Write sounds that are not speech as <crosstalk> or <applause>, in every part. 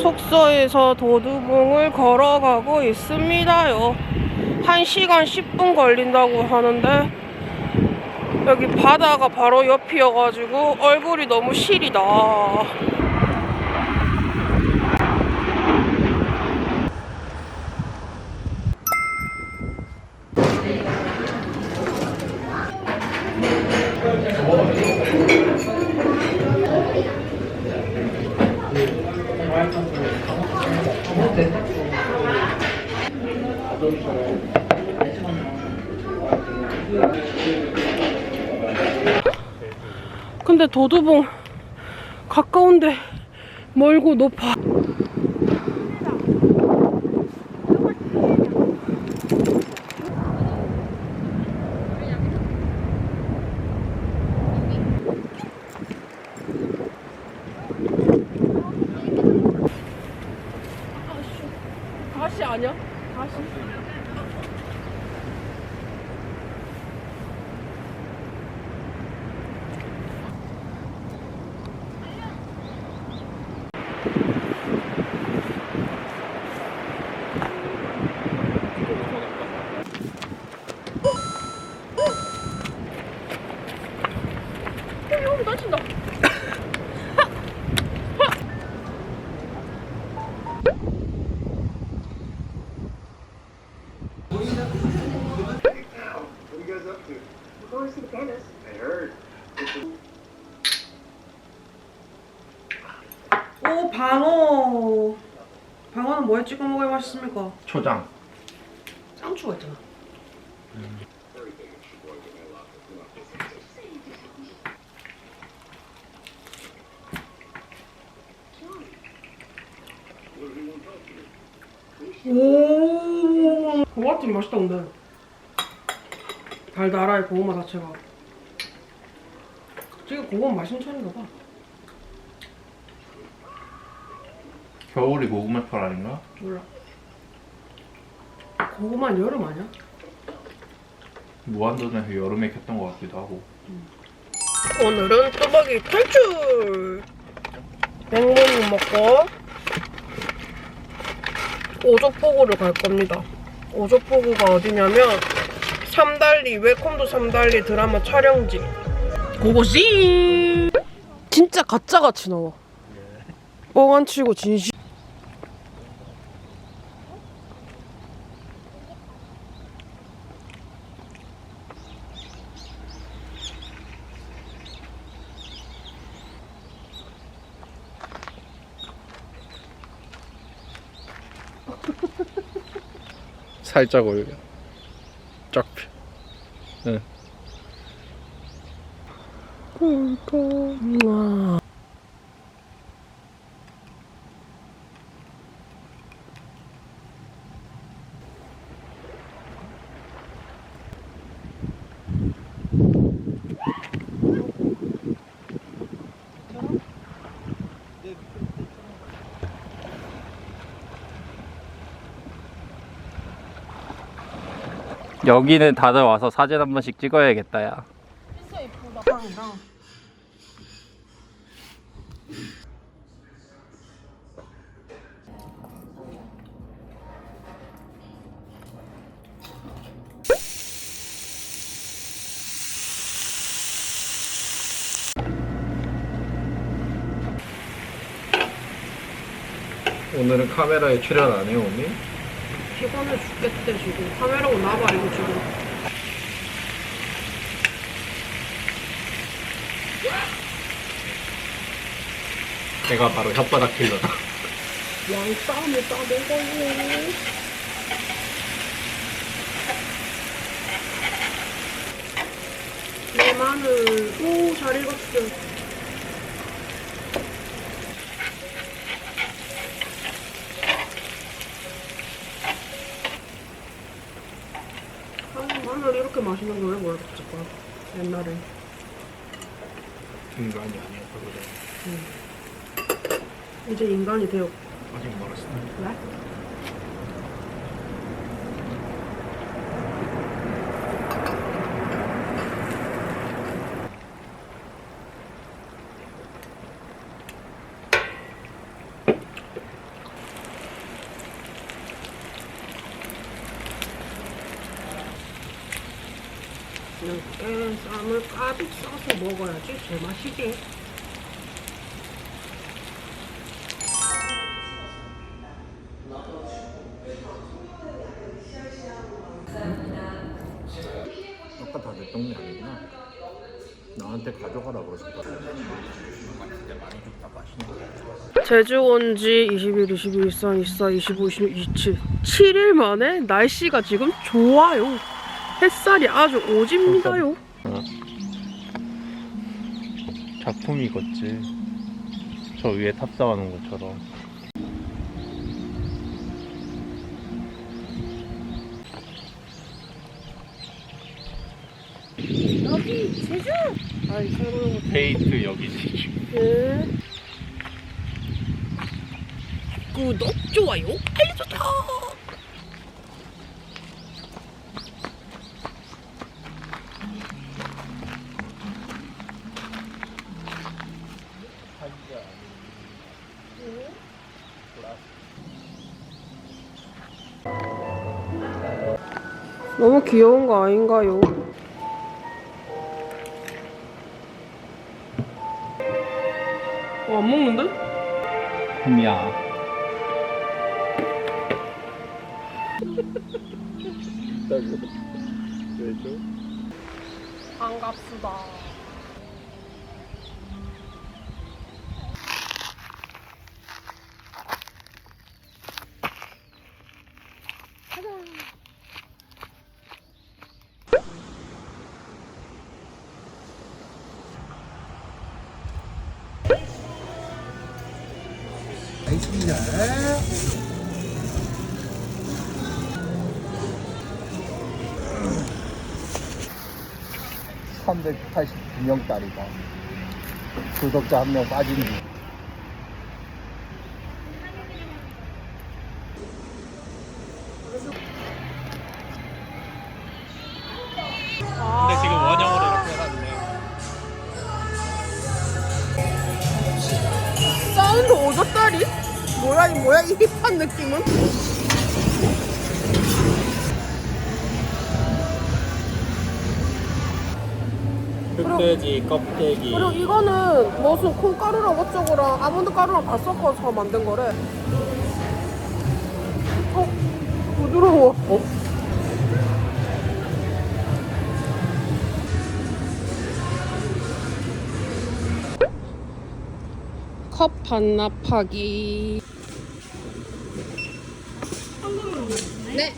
숙소에서 도두봉을 걸어가고 있습니다요. 1시간 10분 걸린다고 하는데 여기 바다가 바로 옆이어가지고 얼굴이 너무 시리다. 근데 도두봉 가까운데 멀고 높아. 다시 아니야? 다시. 형 다친다. What are you guys up to? We're going to see heard. 오 방어. 방어는 뭐에 찍어 먹어야 맛있습니까? 초장. 쌍추가 있잖아. 오, 고구마찜 맛있다 근데. 달달해 고구마 자체가. 지금 고구마 맛있는 편인가 봐. 겨울이 고구마철 아닌가? 몰라. 고구마는 여름 아니야? 무한도전에서 여름에 켰던 것 같기도 하고. 오늘은 뚜벅이 탈출! 백모닝 먹고 오조포구를 갈 겁니다. 오조포구가 어디냐면 삼달리 웰컴도 삼달리 드라마 촬영지. 고고씨! 진짜 가짜같이 나와. 뻥안 치고 진심. 살짝 올려. 쫙 펴. 응. 우와. 여기는 다들 와서 사진 한 번씩 찍어야겠다, 야. 오늘은 카메라에 출연 안 해요, 언니? 피곤해 죽겠대 지금. 카메라고 나봐 이거 지금. 내가 바로 혓바닥 킬러다. 양쌈을 싸먹어요. 내 마늘. 오, 잘 익었어. 맛. 이렇게 쌈을 까비 싸서 먹어야지 제맛이지. 동네 아니구나. 나한테 가져가라 거. 제주 온 지 21, 22, 23, 24, 25, 26, 27 7일 만에 날씨가 지금 좋아요 햇살이 아주 오집니다요 작품이겠지. 저 위에 탑승하는 것처럼. 제주 아이 새로운 거 페이트 여기지. 네. 구독 좋아요 알려줬다 너무 귀여운 거 아닌가요? 어, 안 먹는데? 흠이야. <laughs> 알겠습니다. 389명짜리다. 구독자 한 명 빠진 뒤. 흑돼지 껍데기. 그리고 이거는 무슨 콩가루랑 어쩌고랑 아몬드 가루랑 다 섞어서 만든 거래. 어? 부드러워. 어? 컵 반납하기. 네.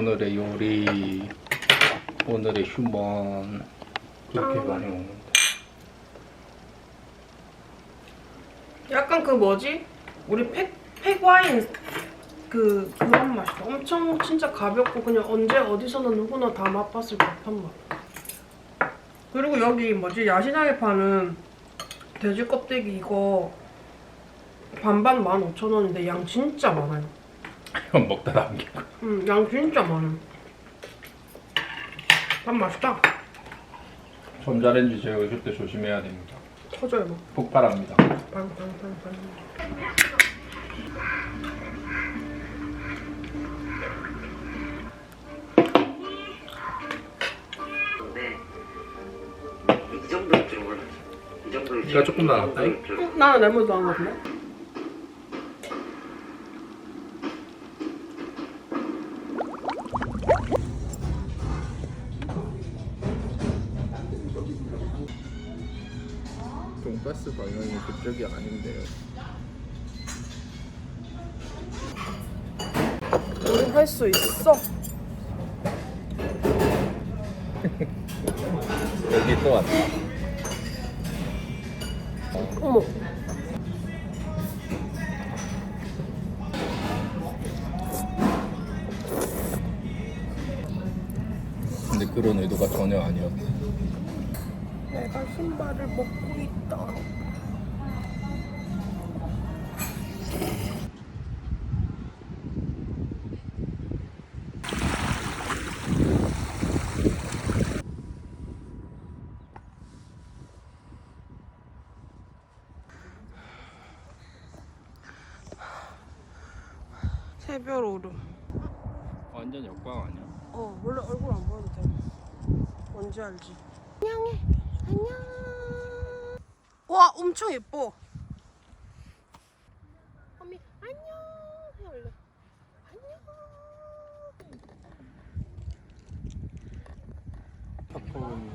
오늘의 요리, 오늘의 휴먼 그렇게 많이 먹는다. 약간 그 뭐지? 우리 팩, 팩 와인 그 그런 맛이다. 엄청 진짜 가볍고 그냥 언제 어디서나 누구나 다 맛봤을 법한 맛. 그리고 여기 뭐지 야시장에 파는 돼지 껍데기 이거 반반 15,000원인데 양 진짜 많아요. <laughs> 형 먹다 남기고. 음, 양 진짜 많아. 밥 맛있다. 전자레인지 제어해줄 때 조심해야 됩니다. 터져요 막. 폭발합니다. 빵빵빵빵. 네. 이 정도일 줄 몰랐어. 이 정도일 줄 네가 조금 이? 음, 나는 레몬도 안 같은데? 돈가스 방향이 그쪽이 아닌데요. 우리 할 수 있어. <laughs> 여기 또 왔다. 어머. 근데 그런 의도가 전혀 아니었어. 내가 신발을 먹고 있다. 새별 오름. 완전 역광 아니야? 어 원래 얼굴 안 보여도 돼 뭔지 알지? 안녕해 안녕 와 엄청 예뻐. 언니 안녕. 해 원래 안녕. 팝콘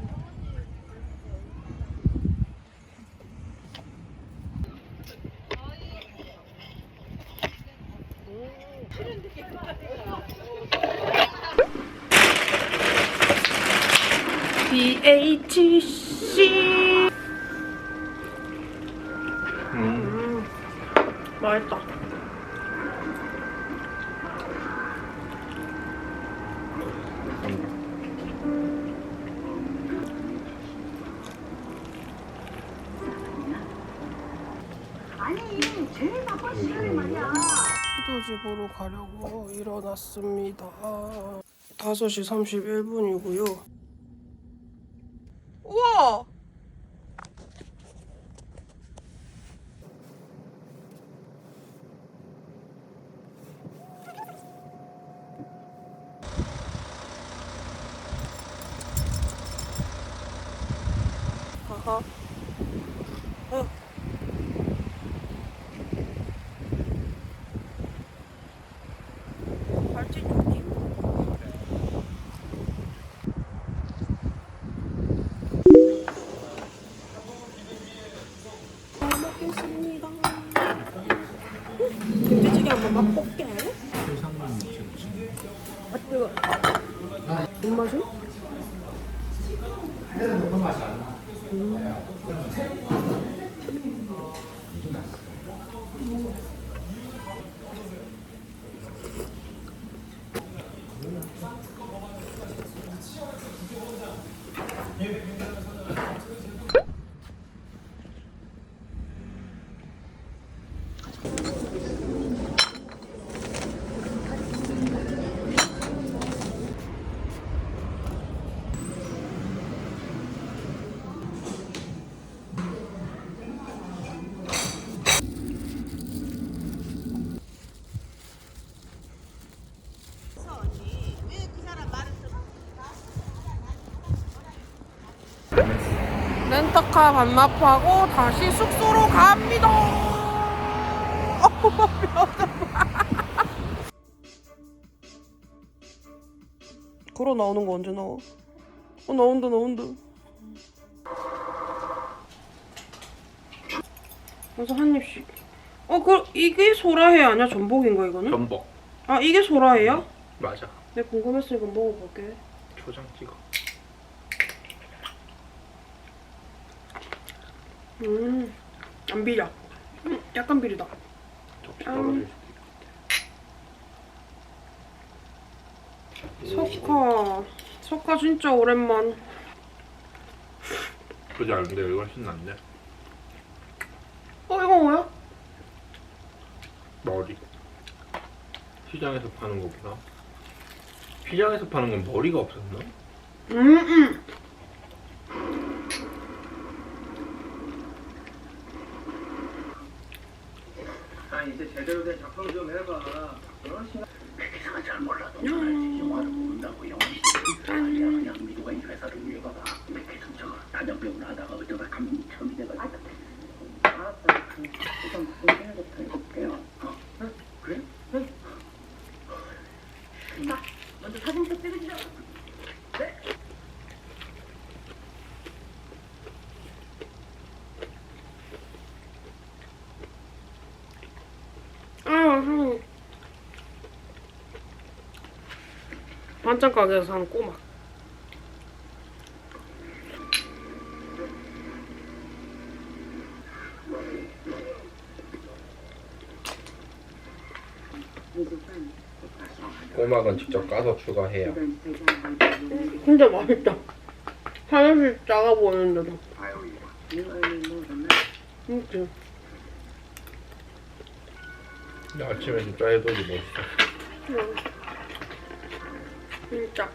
BHC 맛있다. 시도집으로 가려고 일어났습니다. 5시 31분이고요. 우와 아하 어. 잘 먹겠습니다. 김치찌개 한번 맛볼게. 아, 뜨거. 무슨 맛이? 음. 렌터카 반납하고 다시 숙소로 갑니다. 걸어 나오는 거 언제 나와? 어 나온다 나온다. 그래서 한 입씩. 어, 그 이게 소라해 아니야? 전복인가 이거는? 전복 아 이게 소라해야? 맞아 내가 궁금했으니까 먹어볼게. 초장 찍어 음, 안 비려. 음, 약간 비리다. 접시 떨어질 수도 석화. 석화 진짜 오랜만. 그지 않은데 여기 훨씬 낫네 어, 이거 뭐야? 머리 시장에서 파는 거구나 시장에서 파는 건 머리가 없었나? 음, 음. 아 이제 제대로 된 작품 좀 해봐. 그런 시간. 백기사가 잘 몰라도 알지 영화를 모른다고 영화를 아니야 그냥 미국가 이 회사를 위해봐봐 백기 승처가 단연병을 하다가 어쩌다 감염이 처음이 돼가지고 알았어 그 우선 무슨 생각부터 해볼게요 어? 응? 그래? 응? 나 먼저 사진첩 찍으시죠 네? 음. 반찬 가게에서 산 꼬막. 꼬막은 직접 까서 추가해요 진짜 맛있다. 하나씩 작아 보이는데도. 진짜. 아침에 진짜 해돋이 멋있어 진짜.